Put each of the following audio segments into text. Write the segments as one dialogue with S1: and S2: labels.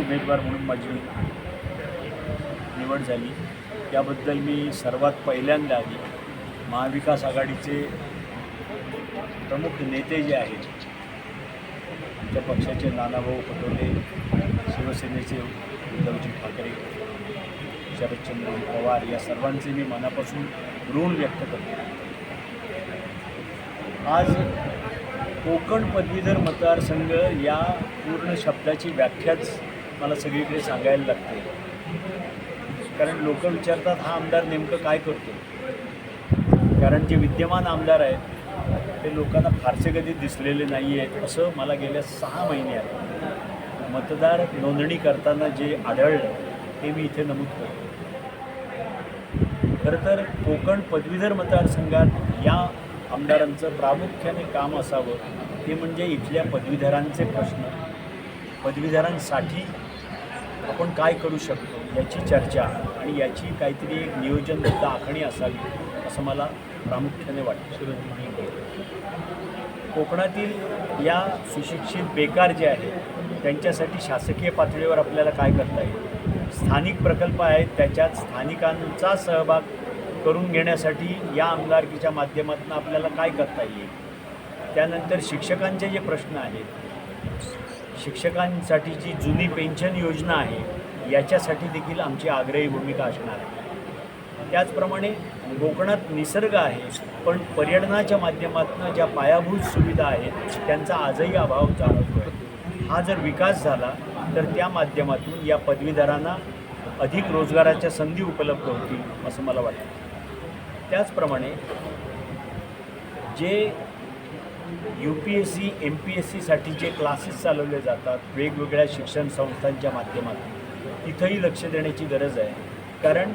S1: उमेदवार म्हणून माझी निवड झाली. त्याबद्दल मी सर्वात पहिल्यांदा आधी महाविकास आघाडीचे प्रमुख नेते जे आहेत आमच्या पक्षाचे नानाभाऊ पटोले शिवसेनेचे उद्धवजी ठाकरे शरदचंद्र पवार या सर्वांचे मी मनापासून ऋण व्यक्त करतो. आज कोकण पदवीधर मतदारसंघ या पूर्ण शब्दाची व्याख्याच मला सगळीकडे सांगायला लागते. कारण लोक विचारतात हा आमदार नेमकं काय करतो? कारण जे विद्यमान आमदार आहेत ते लोकांना फारसे कधी दिसलेले नाही आहेत असं मला गेल्या सहा महिन्यात मतदार नोंदणी करताना जे आढळलं ते मी इथे नमूद करतो. खरं तर कोकण पदवीधर मतदारसंघात या आमदारांचं प्रामुख्याने काम असावं ते म्हणजे इथल्या पदवीधरांचे प्रश्न. पदवीधरांसाठी आपण काय करू शकतो याची चर्चा आणि याची काहीतरी एक नियोजनबद्ध आखणी असावी असं मला प्रामुख्याने वाटतं. कोकणातील या सुशिक्षित बेकार जे आहेत त्यांच्यासाठी शासकीय पातळीवर आपल्याला काय करता येईल? स्थानिक प्रकल्प आहेत त्याच्यात स्थानिकांचा सहभाग करून घेण्यासाठी या आमदारकीच्या माध्यमातून आपल्याला काय करता येईल? त्यानंतर शिक्षकांचे जे प्रश्न आहेत शिक्षकांसाठी जी जुनी पेन्शन योजना आहे याच्यासाठी देखील आमची आग्रही भूमिका असणार आहे. त्याचप्रमाणे कोकणात निसर्ग आहे पण पर्यटनाच्या माध्यमातून ज्या पायाभूत सुविधा आहेत त्यांचा आजही अभाव जाणवतो हा जर विकास झाला तर त्या माध्यमातून या पदवीधरांना अधिक रोजगाराच्या संधी उपलब्ध होतील असं मला वाटतं. त्याचप्रमाणे जे U P S C M P S सीसाठीचे classes चालवले जातात वेगवेगळ्या शिक्षण संस्थांच्या माध्यमातून तिथंही लक्ष देण्याची गरज आहे. कारण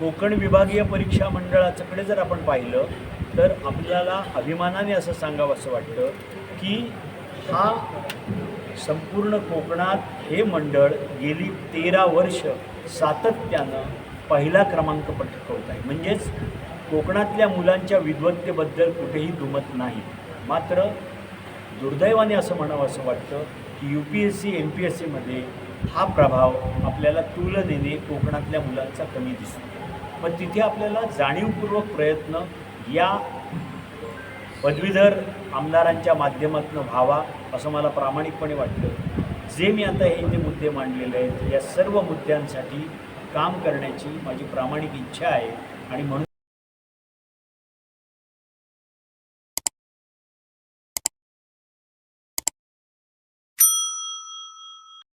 S1: कोकण विभागीय परीक्षा मंडळाच्याकडे जर आपण पाहिलं तर आपल्याला अभिमानाने असं सांगावं असं वाटतं की हा संपूर्ण कोकणात हे मंडळ गेली तेरा वर्ष सातत्यानं पहिला क्रमांक पटकवत आहे. म्हणजेच कोकणातल्या मुलांच्या विद्वत्तेबद्दल कुठेही दुमत नाही. मात्र दुर्दैवाने असं म्हणावं असं वाटतं की U P S C M P S सीमध्ये हा प्रभाव आपल्याला तुलनेने कोकणातल्या मुलांचा कमी दिसतो. पण तिथे आपल्याला जाणीवपूर्वक प्रयत्न या पदवीधर आमदारांच्या माध्यमातून व्हावा असं मला प्रामाणिकपणे वाटतं. जे मी आता हे जे मुद्दे मांडलेले आहेत या सर्व मुद्द्यांसाठी काम करण्याची माझी प्रामाणिक इच्छा आहे आणि म्हणून